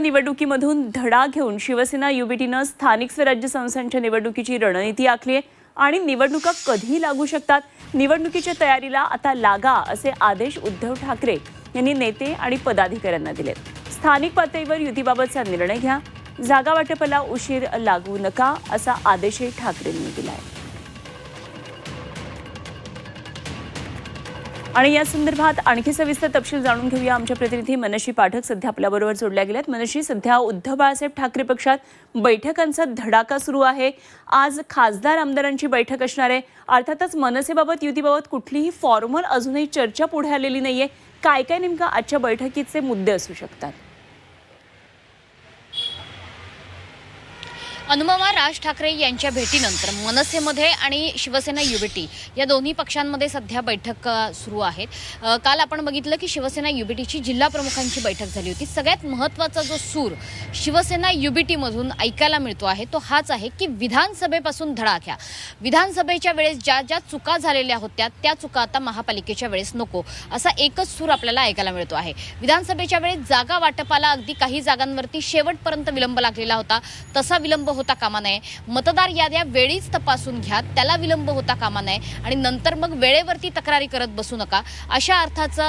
निवडणुकीमधून धडा घेऊन शिवसेना युबीटीनं स्थानिक स्वराज्य संस्थांच्या निवडणुकीची रणनीती आखली आहे आणि निवडणुका कधी लागू शकतात. निवडणुकीच्या तयारीला आता लागा असे आदेश उद्धव ठाकरे यांनी नेते आणि पदाधिकाऱ्यांना दिलेत. स्थानिक पातळीवर युतीबाबतचा निर्णय घ्या. जागा वाटपाला उशीर लागू नका असा आदेशही ठाकरेंनी दिला आहे आणि या संदर्भात आणखी सविस्तर तपशील जाणून घेऊया. आमच्या प्रतिनिधी मनशी पाठक सध्या आपल्याबरोबर जोडल्या गेल्यात मनशी सध्या उद्धव बाळासाहेब ठाकरे पक्षात बैठकांचा धडाका सुरू आहे. आज खासदार आमदारांची बैठक असणार आहे. अर्थातच मनसेबाबत युतीबाबत कुठलीही फॉर्मल अजूनही चर्चा पुढे आलेली नाहीये. काय काय नेमकं आजच्या बैठकीचे मुद्दे असू शकतात? अनुपमा राज ठाकरे यांच्या भेटीनंतर मनसेमध्ये आणि शिवसेना युबीटी या दोन्ही पक्षांमध्ये सध्या बैठक सुरू आहेत. काल आपण बघितलं की शिवसेना युबीटीची जिल्हा प्रमुखांची बैठक झाली होती. सगळ्यात महत्त्वाचा जो सूर शिवसेना युबीटीमधून ऐकायला मिळतो आहे तो हाच आहे की विधानसभेपासून धडा घ्या. विधानसभेच्या वेळेस ज्या ज्या चुका झालेल्या होत्या त्या चुका आता महापालिकेच्या वेळेस नको असा एकच सूर आपल्याला ऐकायला मिळतो आहे. विधानसभेच्या वेळेस जागा वाटपाला अगदी काही जागांवरती शेवटपर्यंत विलंब लागलेला होता. तसा विलंब होता कामा नये. मतदार याद्या वेळीच तपासून घ्या त्याला विलंब होता कामा नये आणि नंतर मग वेळेवरती तक्रारी करत बसू नका अशा अर्थाचा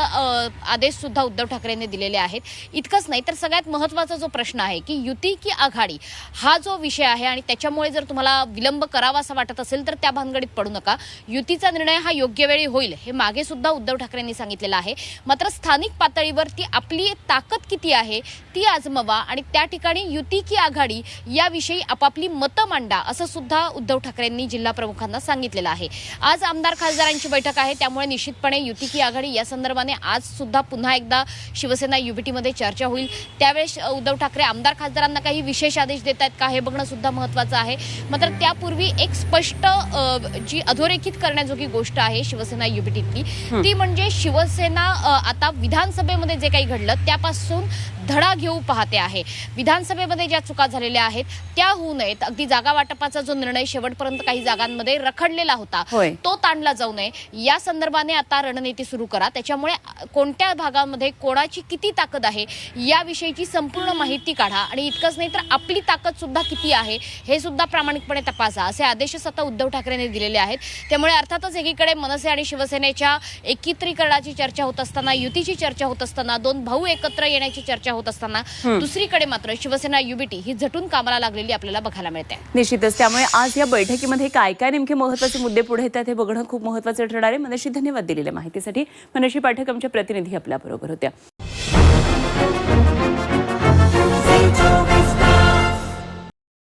आदेश सुद्धा उद्धव ठाकरेंनी दिलेले आहेत. इतकंच नाही तर सगळ्यात महत्त्वाचा जो प्रश्न आहे की युती की आघाडी हा जो विषय आहे आणि त्याच्यामुळे जर तुम्हाला विलंब करावा असं वाटत असेल तर त्या भानगडीत पडू नका. युतीचा निर्णय हा योग्य वेळी होईल हे मागे सुद्धा उद्धव ठाकरेंनी सांगितलेलं आहे. मात्र स्थानिक पातळीवर ती आपली ताकद किती आहे ती आजमवा आणि त्या ठिकाणी युती की आघाडी याविषयी आपापली मतं मांडा असं सुद्धा उद्धव ठाकरेंनी जिल्हा प्रमुखांना सांगितलेलं आहे. आज आमदार खासदारांची बैठक आहे त्यामुळे निश्चितपणे युती की आघाडी या संदर्भाने आज सुद्धा पुन्हा एकदा शिवसेना युबिटीमध्ये चर्चा होईल. त्यावेळेस उद्धव ठाकरे आमदार खासदारांना काही विशेष आदेश देत आहेत का हे बघणं सुद्धा महत्त्वाचं आहे. मात्र त्यापूर्वी एक स्पष्ट जी अधोरेखित करण्याजोगी गोष्ट आहे शिवसेना युबिटीतली ती म्हणजे शिवसेना आता विधानसभेमध्ये जे काही घडलं त्यापासून धडा घेऊ पाहते आहे. विधानसभेमध्ये ज्या चुका झालेल्या आहेत त्या होऊ नयेत. अगदी जागा वाटपाचा जो निर्णय शेवटपर्यंत काही जागांमध्ये रखडलेला होता. तो ताणला जाऊ नये. या संदर्भाने आता रणनीती सुरू करा. त्याच्यामुळे कोणत्या भागामध्ये कोणाची किती ताकद आहे याविषयीची संपूर्ण माहिती काढा. आणि इतकंच नाही तर आपली ताकद सुद्धा किती आहे हे सुद्धा प्रामाणिकपणे तपासा असे आदेशच आता उद्धव ठाकरेंनी दिलेले आहेत. त्यामुळे अर्थातच एकीकडे मनसे आणि शिवसेनेच्या एकत्रीकरणाची चर्चा होत असताना युतीची चर्चा होत असताना दोन भाऊ एकत्र येण्याची चर्चा होत असताना दुसरीकडे मात्र शिवसेना युबिटी ही झटून कामाला लागलेली आपल्याला बघायला मिळते. निश्चितच. त्यामुळे आज या बैठकीमध्ये काय काय नेमके महत्त्वाचे मुद्दे पुढे येतात हे बघणं खूप महत्वाचं ठरणार आहे. मनशी धन्यवाद दिलेल्या माहितीसाठी. मनशी पाठक आमच्या प्रतिनिधी आपल्याबरोबर होत्या.